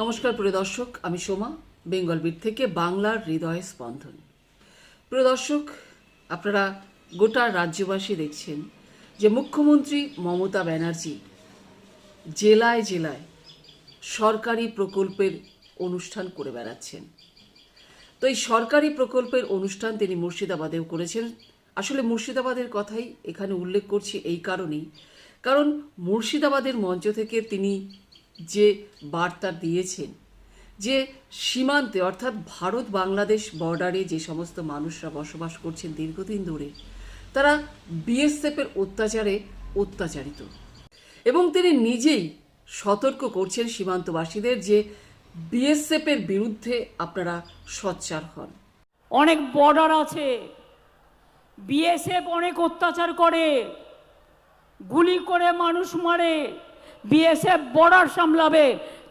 নমস্কার প্রিয় দর্শক, আমি সোমা, বেঙ্গল বিট থেকে বাংলার হৃদয় স্পন্দন। প্রিয় দর্শক, আপনারা গোটা রাজ্যবাসী দেখছেন যে মুখ্যমন্ত্রী মমতা ব্যানার্জি জেলায় জেলায় সরকারি প্রকল্পের অনুষ্ঠান করে বেড়াচ্ছেন। তো এই সরকারি প্রকল্পের অনুষ্ঠান তিনি মুর্শিদাবাদেও করেছেন। আসলে মুর্শিদাবাদের কথাই এখানে উল্লেখ করছি এই কারণেই। কারণ মুর্শিদাবাদের মঞ্চ থেকে তিনি যে বার্তা দিয়েছেন, যে সীমান্তে, অর্থাৎ ভারত বাংলাদেশ বর্ডারে যে সমস্ত মানুষরা বসবাস করছেন দীর্ঘদিন ধরে, তারা বিএসএফের অত্যাচারে অত্যাচারিত। এবং তিনি নিজেই সতর্ক করছেন সীমান্তবাসীদের যে বিএসএফের বিরুদ্ধে আপনারা সোচ্চার হন। অনেক বর্ডার আছে, বিএসএফ অনেক অত্যাচার করে, গুলি করে মানুষ মারে বিএসএফ বর্ডার সামলাবে,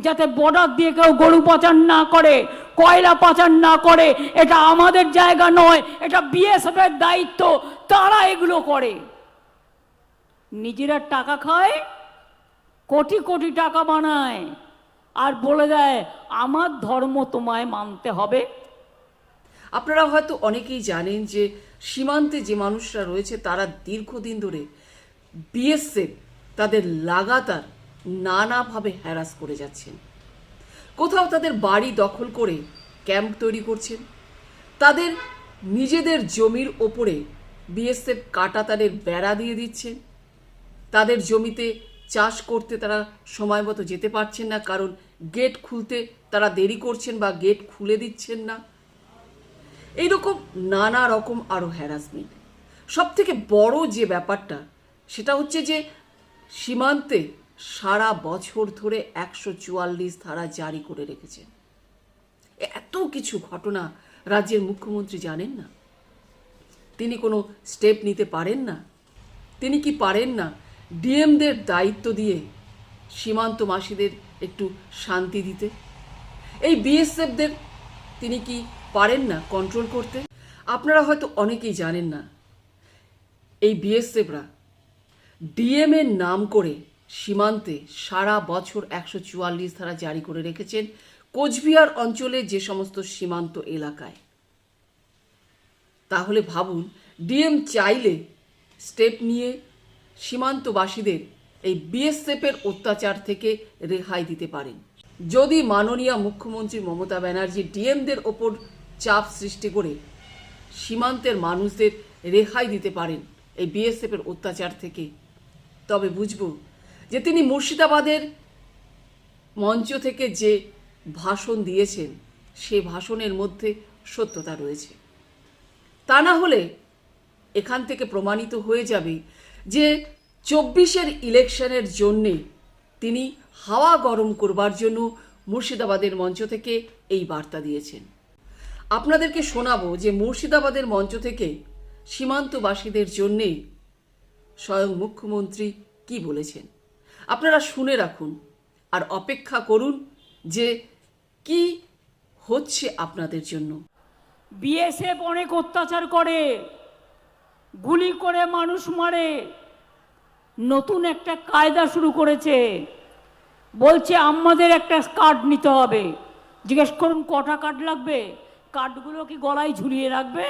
যাতে বর্ডার দিয়ে কেউ গরু পাচার না করে, কয়লা পাচার না করে, এটা আমাদের জায়গা নয়, এটা বিএসএফ এর দায়িত্ব, তারা এগুলো করে। নিজেরা টাকা খায়, কোটি কোটি টাকা বানায়, আর বলে দেয়, আমার ধর্ম তোমায় মানতে হবে। আপনারা হয়তো অনেকেই জানেন যে, সীমান্তে যে মানুষরা রয়েছে, তারা দীর্ঘদিন ধরে বিএসএফ তাদের লাগাতার নানাভাবে হ্যারাস করে যাচ্ছেন। কোথাও তাদের বাড়ি দখল করে ক্যাম্প তৈরি করছেন। তাদের নিজেদের জমির ওপরে বিএসএফ কাটাতারের বেড়া দিয়ে দিচ্ছেন। তাদের জমিতে চাষ করতে তারা সময় মতো যেতে পারছেন না, কারণ গেট খুলতে তারা দেরি করছেন বা গেট খুলে দিচ্ছেন না। এইরকম নানা রকম আরও হ্যারাসমেন্ট সব থেকে বড় যে ব্যাপারটা, সেটা হচ্ছে যে সীমান্তে সারা বছর ধরে একশো চুয়াল্লিশ ধারা জারি করে রেখেছেন এত কিছু ঘটনা রাজ্যের মুখ্যমন্ত্রী জানেন না? তিনি কোনো স্টেপ নিতে পারেন না? তিনি কি পারেন না ডিএমদের দায়িত্ব দিয়ে সীমান্ত মাসিদের একটু শান্তি দিতে? এই বিএসএফদের তিনি কি পারেন না কন্ট্রোল করতে? আপনারা হয়তো অনেকেই জানেন না। এই বিএসএফরা ডিএম এর নাম করে সীমান্তে সারা বছর একশো চুয়াল্লিশ ধারা জারি করে রেখেছেন কোচবিহার অঞ্চলে যে সমস্ত সীমান্ত এলাকায়। তাহলে ভাবুন, ডিএম চাইলে স্টেপ নিয়ে সীমান্তবাসীদের এই বিএসএফের অত্যাচার থেকে রেহাই দিতে পারেন। যদি মাননীয় মুখ্যমন্ত্রী মমতা ব্যানার্জি ডিএমদের ওপর চাপ সৃষ্টি করে সীমান্তের মানুষদের রেহাই দিতে পারেন এই বিএসএফের অত্যাচার থেকে, তবে বুঝব যে তিনি মুর্শিদাবাদের মঞ্চ থেকে যে ভাষণ দিয়েছেন, সে ভাষণের মধ্যে সত্যতা রয়েছে। তা না হলে এখান থেকে প্রমাণিত হয়ে যাবে যে চব্বিশের ইলেকশনের জন্যে তিনি হাওয়া গরম করবার জন্য মুর্শিদাবাদের মঞ্চ থেকে এই বার্তা দিয়েছেন। আপনাদেরকে শোনাবো যে মুর্শিদাবাদের মঞ্চ থেকে সীমান্তবাসীদের জন্যে স্বয়ং মুখ্যমন্ত্রী কি বলেছেন। আপনারা শুনে রাখুন আর অপেক্ষা করুন যে কি হচ্ছে আপনাদের জন্য। বিএসএফ অনেক অত্যাচার করে, গুলি করে মানুষ মারে, নতুন একটা কায়দা শুরু করেছে। বলছে, আমাদের একটা কার্ড নিতে হবে। জিজ্ঞেস করুন, কটা কার্ড লাগবে? কার্ডগুলো কি গলায় ঝুলিয়ে রাখবে?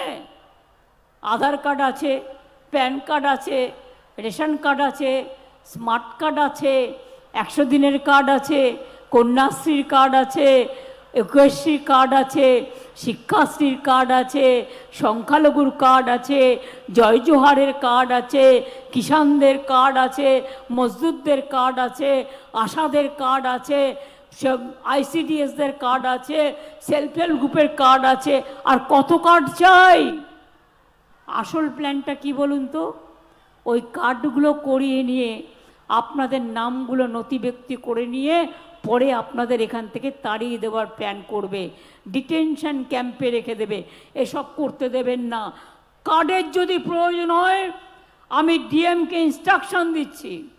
আধার কার্ড আছে, প্যান কার্ড আছে, রেশন কার্ড আছে স্মার্ট কার্ড আছে একশো দিনের কার্ড আছে কন্যাশ্রীর কার্ড আছে একুশশ্রীর কার্ড আছে শিক্ষাশ্রীর কার্ড আছে সংখ্যালঘুর কার্ড আছে জয় জোহারের কার্ড আছে কিষানদের কার্ড আছে মজদুরদের কার্ড আছে আশাদের কার্ড আছে সব আইসিডিএসদের কার্ড আছে সেলফ হেল্প গ্রুপের কার্ড আছে আর কত কার্ড চাই আসল প্ল্যানটা কি বলুন তো ওই কার্ডগুলো করিয়ে নিয়ে আপনাদের নামগুলো নথিভুক্তি করে নিয়ে পরে আপনাদের এখান থেকে তাড়িয়ে দেওয়ার প্ল্যান করবে। ডিটেনশন ক্যাম্পে রেখে দেবে। এসব করতে দেবেন না। কার্ডের যদি প্রয়োজন হয়, আমি ডিএমকে ইনস্ট্রাকশন দিচ্ছি।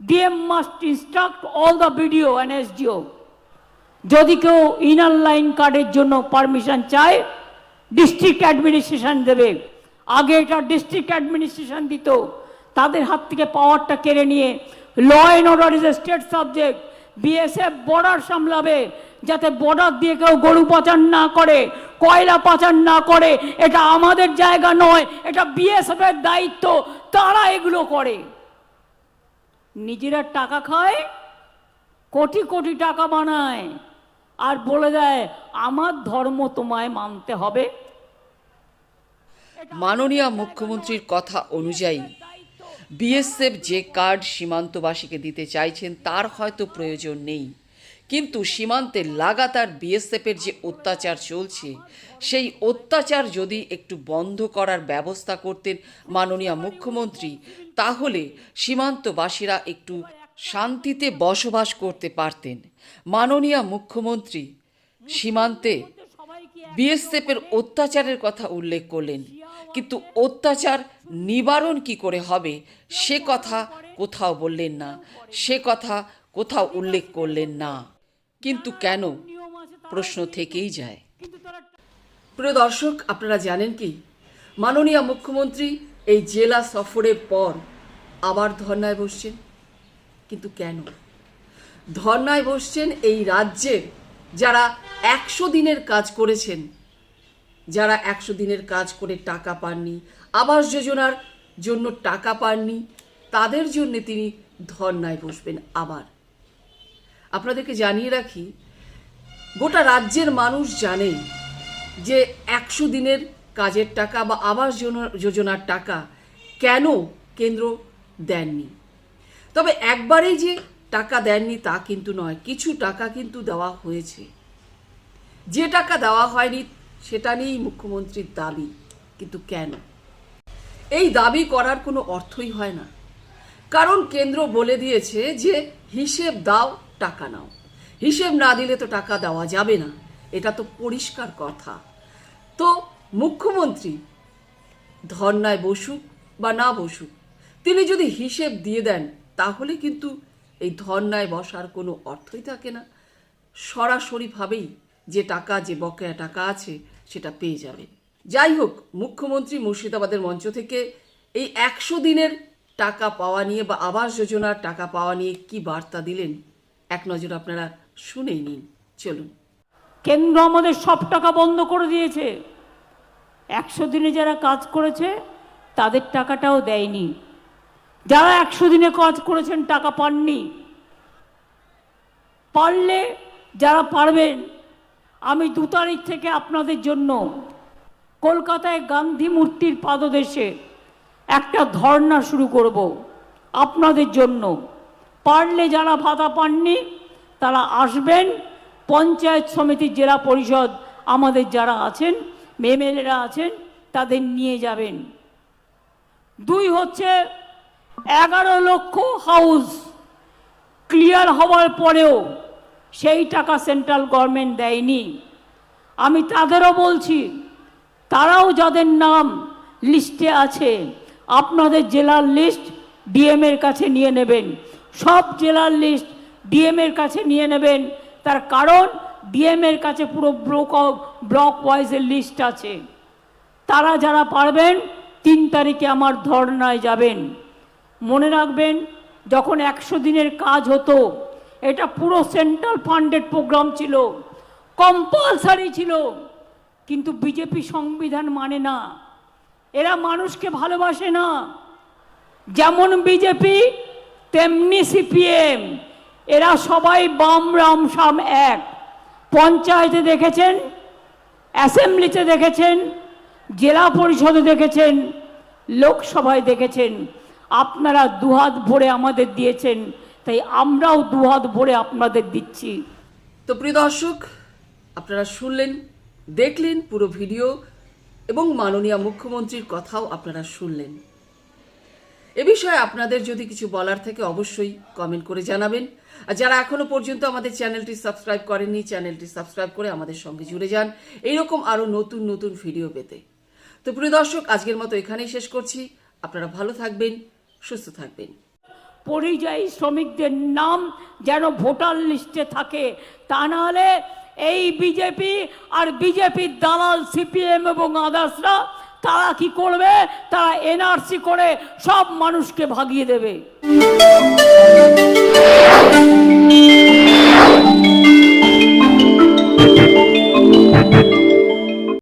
DM must instruct all the BDO and যদি কেউ ইনার লাইন কার্ডের জন্য পারমিশন চায় ডিস্ট্রিক্ট অ্যাডমিনিস্ট্রেশন দেবে। আগে এটা ডিস্ট্রিক্ট অ্যাডমিনিস্ট্রেশন দিত। তাদের হাত থেকে পাওয়ারটা কেড়ে নিয়ে law and order is a state subject BSF border সামলাবে যাতে বর্ডার দিয়ে কেউ গরু পাচার না করে কয়লা পাচার না করে। এটা আমাদের জায়গা নয় এটা বিএসএফ এর দায়িত্ব তারা এগুলো করে। নিজেরা টাকা খায় কোটি কোটি টাকা বানায় আর বলে দেয় আমার ধর্ম তোমায় মানতে হবে। মাননীয় মুখ্যমন্ত্রীর কথা অনুযায়ী বিএসএফ যে কার্ড সীমান্তবাসীকে দিতে চাইছেন, তার হয়তো প্রয়োজন নেই। কিন্তু সীমান্তে লাগাতার বিএসএফের যে অত্যাচার চলছে, সেই অত্যাচার যদি একটু বন্ধ করার ব্যবস্থা করতেন মাননীয় মুখ্যমন্ত্রী, তাহলে সীমান্তবাসীরা একটু শান্তিতে বসবাস করতে পারতেন। মাননীয় মুখ্যমন্ত্রী সীমান্তে বিএসএফের অত্যাচারের কথা উল্লেখ করলেন। কিন্তু অত্যাচার নিবারণ কি করে হবে? সে কথা কোথাও বললেন না। সে কথা কোথাও উল্লেখ করলেন না। কিন্তু কেন? প্রশ্ন থেকেই যায়। প্রিয় দর্শক, আপনারা জানেন কি? মাননীয় মুখ্যমন্ত্রী এই জেলা সফরের পর আবার ধর্নায় বসছেন। কিন্তু কেন? ধর্নায় বসছেন এই রাজ্যের যারা একশো দিনের কাজ করেছেন যারা একশো দিনের কাজ করে টাকা পাননি, আবাস যোজনার জন্য টাকা পাননি, তাদের জন্য তিনি ধর্নায় বসবেন আবার। আপনাদেরকে জানিয়ে রাখি, গোটা রাজ্যের মানুষ জানে যে একশো দিনের কাজের টাকা বা আবাস যোজনা- যোজনার টাকা কেন কেন্দ্র দেননি। তবে একবারেই যে টাকা দেননি তা কিন্তু নয়, কিছু টাকা কিন্তু দেওয়া হয়েছে। যে টাকা দেওয়া হয়নি সেটা নিয়েই মুখ্যমন্ত্রীর দাবি, কিন্তু কেন? এই দাবি করার কোনো অর্থই হয় না। কারণ কেন্দ্র বলে দিয়েছে যে, হিসেব দাও, টাকা নাও। হিসেব না দিলে তো টাকা দেওয়া যাবে না। এটা তো পরিষ্কার কথা। তো মুখ্যমন্ত্রী, ধর্নায় বসুক বা না বসুক, তিনি যদি হিসেব দিয়ে দেন, তাহলে কিন্তু এই ধর্নায় বসার কোনো অর্থই থাকে না। সরাসরিভাবেই যে টাকা, যে বকেয়া টাকা আছে সেটা পেয়ে যাবে যাই হোক, মুখ্যমন্ত্রী মুর্শিদাবাদের মঞ্চ থেকে এই একশো দিনের টাকা পাওয়া নিয়ে বা আবাস যোজনার টাকা পাওয়া নিয়ে কি বার্তা দিলেন? এক নজর আপনারা শুনেই নিন। চলুন। কেন্দ্র আমাদের সব টাকা বন্ধ করে দিয়েছে। একশো দিনে যারা কাজ করেছে, তাদের টাকাটাও দেয়নি। যারা একশো দিনে কাজ করেছেন, টাকা পাননি। পারলে যারা পারবেন আমি দু তারিখ থেকে আপনাদের জন্য কলকাতায় গান্ধী মূর্তির পাদদেশে একটা ধর্ণা শুরু করব আপনাদের জন্য। পারলে যারা ভাতা পাননি, তারা আসবেন। পঞ্চায়েত সমিতির জেলা পরিষদ আমাদের যারা আছেন এমএলএরা আছেন, তাদের নিয়ে যাবেন। দুই হচ্ছে এগারো লক্ষ হাউস ক্লিয়ার হওয়ার পরেও সেই টাকা সেন্ট্রাল গভর্নমেন্ট দেয়নি। আমি তাদেরও বলছি, তারাও যাদের নাম লিস্টে আছে, আপনাদের জেলার লিস্ট ডিএম এর কাছে নিয়ে নেবেন। সব জেলার লিস্ট ডিএম এর কাছে নিয়ে নেবেন। তার কারণ ডিএম এর কাছে পুরো ব্লক ব্লক ওয়াইজের লিস্ট আছে। তারা যারা পারবেন, তিন তারিখে আমার ধর্নায় যাবেন। মনে রাখবেন, যখন একশো দিনের কাজ হতো এটা পুরো সেন্ট্রাল ফান্ডেড প্রোগ্রাম ছিল, কম্পালসারি ছিল, কিন্তু বিজেপি সংবিধান মানে না। এরা মানুষকে ভালোবাসে না। যেমন বিজেপি, তেমনি সিপিএম। এরা সবাই বাম, রাম, সাম এক। পঞ্চায়েতে দেখেছেন, অ্যাসেম্বলিতে দেখেছেন, জেলা পরিষদে দেখেছেন, লোকসভায় দেখেছেন। আপনারা দুহাত ভরে আমাদের দিয়েছেন। তাই আমরাও দুহাত ভরে আপনাদের দিচ্ছি। তো প্রিয় দর্শক, আপনারা শুনলেন, দেখলেন পুরো ভিডিও এবং মাননীয় মুখ্যমন্ত্রীর কথাও আপনারা শুনলেন। এ বিষয়ে আপনাদের যদি কিছু বলার থাকে অবশ্যই কমেন্ট করে জানাবেন। আর যারা এখনও পর্যন্ত আমাদের চ্যানেলটি সাবস্ক্রাইব করেননি, চ্যানেলটি সাবস্ক্রাইব করে আমাদের সঙ্গে জুড়ে যান। এইরকম আরও নতুন নতুন ভিডিও পেতে। তো প্রিয় দর্শক, আজকের মতো এখানেই শেষ করছি। আপনারা ভালো থাকবেন, সুস্থ থাকবেন। পরিযায়ী শ্রমিকদের নাম যেন ভোটার লিস্টে থাকে। তা নাহলে এই বিজেপি আর বিজেপির দালাল, সিপিএম এবং আদার্সরা তারা কি করবে? তারা এনআরসি করে সব মানুষকে ভাগিয়ে দেবে।